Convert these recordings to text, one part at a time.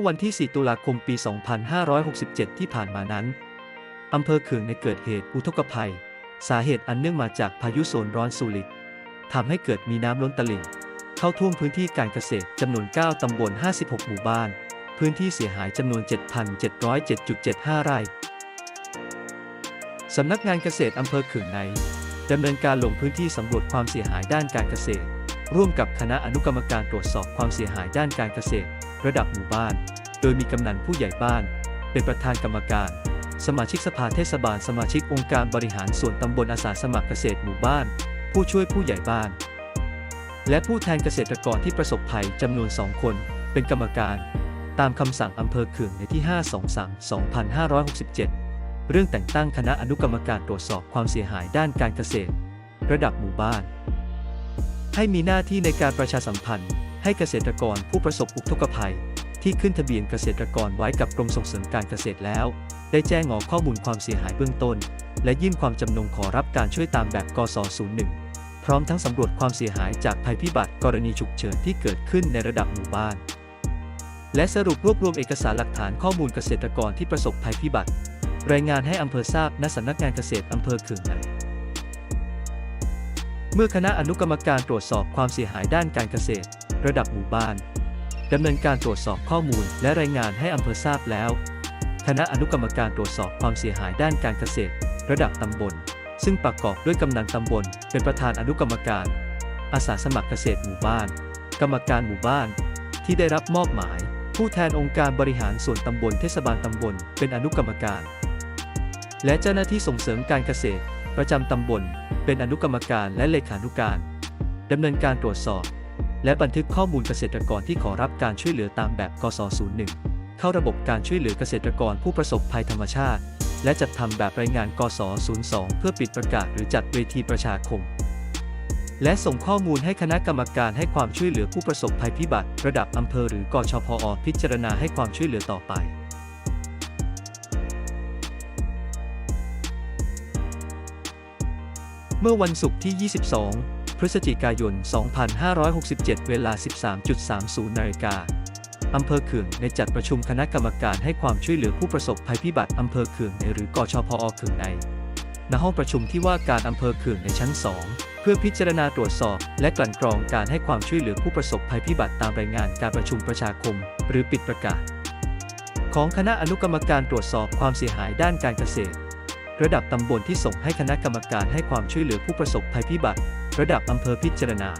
อวันที่ 4 ตุลาคมปี 2567 ที่ผ่านมานั้น อำเภอเขืองในเกิดเหตุอุทกภัย สาเหตุอันเนื่องมาจากพายุโซนร้อนซูริกทำให้เกิดมีน้ำล้นตลิ่ง เข้าท่วมพื้นที่การเกษตรจำนวน 9 ตำบล 56 หมู่บ้าน พื้นที่เสียหายจำนวน 7,707.75 ไร่ สำนักงานเกษตรอำเภอเขืองในดำเนินการลงพื้นที่สำรวจความเสียหายด้านการเกษตร ร่วมกับคณะอนุกรรมการตรวจสอบความเสียหายด้านการเกษตร ระดับหมู่บ้าน โดยมีกำนันผู้ใหญ่บ้าน เป็นประธานกรรมการ สมาชิกสภาเทศบาล สมาชิกองค์การบริหารส่วนตำบลอาสาสมัครเกษตรหมู่บ้าน ผู้ช่วยผู้ใหญ่บ้าน และผู้แทนเกษตรกรที่ประสบภัยจำนวนสองคน เป็นกรรมการ ตามคำสั่งอำเภอเขื่องในที่ 523 2567 เรื่องแต่งตั้งคณะอนุกรรมการตรวจสอบความเสียหายด้านการเกษตร ระดับหมู่บ้าน ให้มีหน้าที่ในการประชาสัมพันธ์ให้เกษตรกรผู้ประสบอุทกภัย ที่ขึ้นทะเบียนเกษตรกรไว้กับกรมส่งเสริมการเกษตรแล้ว ได้แจ้งงอข้อมูลความเสียหายเบื้องต้น และยื่นความจำนงขอรับการช่วยตามแบบกส01พร้อมทั้งสำรวจความเสียหายจากภัยพิบัติกรณีฉุกเฉินที่เกิดขึ้นในระดับหมู่บ้าน และสรุปรวบรวมเอกสารหลักฐานข้อมูลเกษตรกรที่ประสบภัยพิบัติ รายงานให้อำเภอทราบณสำนักงานเกษตรอำเภอเขืองในเมื่อคณะอนุกรรมการตรวจสอบความเสียหายด้านการเกษตร ระดับหมู่บ้าน ดำเนินการตรวจสอบข้อมูล และรายงานให้อำเภอทราบแล้ว คณะอนุกรรมการตรวจสอบความเสียหายด้านการเกษตร ระดับตำบล ซึ่งประกอบด้วยกำนันตำบล เป็นประธานอนุกรรมการ อาสาสมัครเกษตรหมู่บ้าน กรรมการหมู่บ้าน ที่ได้รับมอบหมาย ผู้แทนองค์การบริหารส่วนตำบลเทศบาลตำบล เป็นอนุกรรมการ และเจ้าหน้าที่ส่งเสริมการเกษตร ประจำตำบล เป็นอนุกรรมการและเลขานุการดำเนินการตรวจสอบ และบันทึกข้อมูลเกษตรกรที่ขอรับการช่วยเหลือตามแบบกส01เข้าระบบการช่วยเหลือเกษตรกรผู้ประสบภัยธรรมชาติ และจัดทำแบบรายงานกส02เพื่อปิดประกาศหรือจัดเวทีประชาคม และส่งข้อมูลให้คณะกรรมการให้ความช่วยเหลือผู้ประสบภัยพิบัติ ระดับอำเภอหรือกชพอพิจารณาให้ความช่วยเหลือต่อไปเมื่อวันศุกร์ที่ 22 พฤศจิกายน 2567 เวลา 13.30 นาฬิกาอำเภอเขืองในจัดประชุมคณะกรรมการให้ความช่วยเหลือผู้ประสบภัยพิบัติอำเภอเขืองในหรือกชพอเขืองในณห้องประชุมที่ว่าการอำเภอเขืองในชั้น 2 เพื่อพิจารณาตรวจสอบ และกลั่นกรองการให้ความช่วยเหลือผู้ประสบภัยพิบัติตามรายงานการประชุมประชาคม หรือปิดประกาศ ของคณะอนุกรรมการตรวจสอบความเสียหายด้านการเกษตร ระดับตำบลที่ส่งให้คณะกรรมการให้ความช่วยเหลือผู้ประสบภัยพิบัติ ระดับอำเภอพิจารณา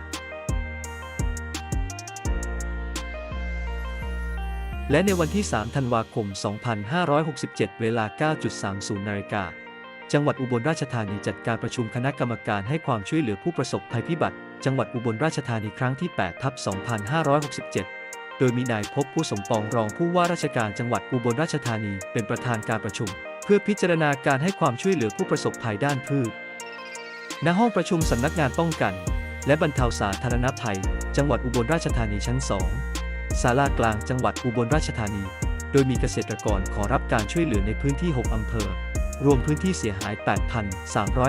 และในวันที่ 3 ธันวาคม 2567 เวลา 9.30 นาฬิกา จังหวัดอุบลราชธานีจัดการประชุมคณะกรรมการให้ความช่วยเหลือผู้ประสบภัยพิบัติ จังหวัดอุบลราชธานีครั้งที่ 8 ทับ 2567 โดยมีนายพบผู้สมปองรองผู้ว่าราชการจังหวัดอุบลราชธานีเป็นประธานการประชุม เพื่อพิจารณาการให้ความช่วยเหลือผู้ประสบภัยด้านพืช ณห้องประชุมสำนักงานป้องกัน และบรรเทาสาธารณภัย จังหวัดอุบลราชธานีชั้น 2 ศาลากลางจังหวัดอุบลราชธานี โดยมีเกษตรกรขอรับการช่วยเหลือในพื้นที่ 6 อำเภอ รวมพื้นที่เสียหาย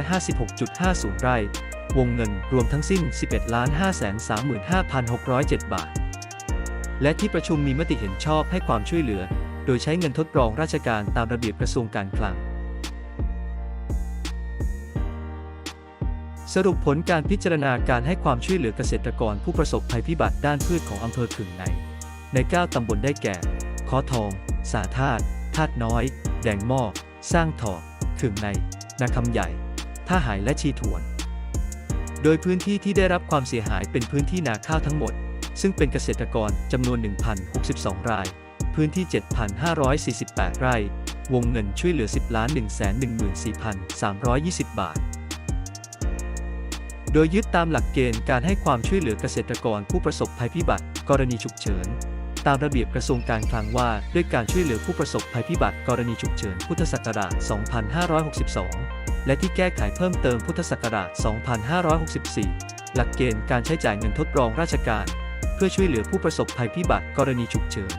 8,356.50 ไร่ วงเงินรวมทั้งสิ้น 11 535,607 บาท และที่ประชุมมีมติเห็นชอบให้ความช่วยเหลือ โดยใช้เงินทดรองราชการตามระเบียบกระทรวงการคลัง สรุปผลการพิจารณาการให้ความช่วยเหลือเกษตรกรผู้ประสบภัยพิบัติด้านพืชของอำเภอขึงใน ใน 9 ตำบลได้แก่ค้อทอง สาธาตุธาตุน้อย แดงหม้อ สร้างถอดขึงใน นาคำใหญ่ ท่าหายและชีถวน โดยพื้นที่ที่ได้รับความเสียหายเป็นพื้นที่นาข้าวทั้งหมด ซึ่งเป็นเกษตรกรจำนวน 1,062 ราย พื้นที่ 7,548 ไร่ วงเงินช่วยเหลือ 10 1 1 4 3 2 0 บาท โดยยึดตามหลักเกณฑ์การให้ความช่วยเหลือเกษตรกรผู้ประสบภัยพิบัติ กรณีฉุกเฉิน ตามระเบียบกระทรวงการคลังว่า ด้วยการช่วยเหลือผู้ประสบภัยพิบัติ กรณีฉุกเฉิน พุทธศักราช 2562 และที่แก้ไขเพิ่มเติมพุทธศักราช 2564 หลักเกณฑ์การใช้จ่ายเงินทดรองราชการ เพื่อช่วยเหลือผู้ประสบภัยพิบัติ กรณีฉุกเฉิน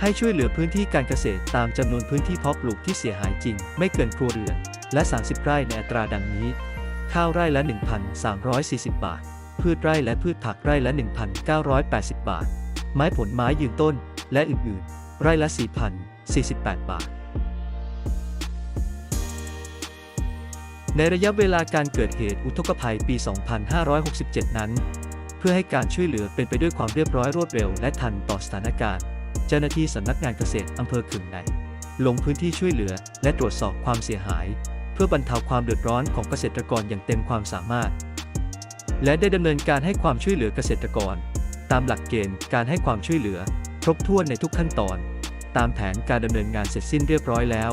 ให้ช่วยเหลือพื้นที่การเกษตรตามจำนวนพื้นที่เพาะปลูกที่เสียหายจริง ไม่เกินครัวเรือน และ 30 ไร่ในอัตราดังนี้ ข้าวไร่ละ 1,340 บาท พืชไร่และพืชผักไร่ละ 1,980 บาท ไม้ผลไม้ยืนต้นและอื่นๆ ไร่ละ 4,048 บาท ในระยะเวลาการเกิดเหตุอุทกภัยปี 2567 นั้น เพื่อให้การช่วยเหลือเป็นไปด้วยความเรียบร้อยรวดเร็วและทันต่อสถานการณ์ เจ้าหน้าที่สำนักงานเกษตรอำเภอขึงในลงพื้นที่ช่วยเหลือและตรวจสอบความเสียหาย เพื่อบรรเทาความเดือดร้อนของเกษตรกรอย่างเต็มความสามารถ และได้ดำเนินการให้ความช่วยเหลือเกษตรกร ตามหลักเกณฑ์การให้ความช่วยเหลือ ครบถ้วนในทุกขั้นตอน ตามแผนการดำเนินงานเสร็จสิ้นเรียบร้อยแล้ว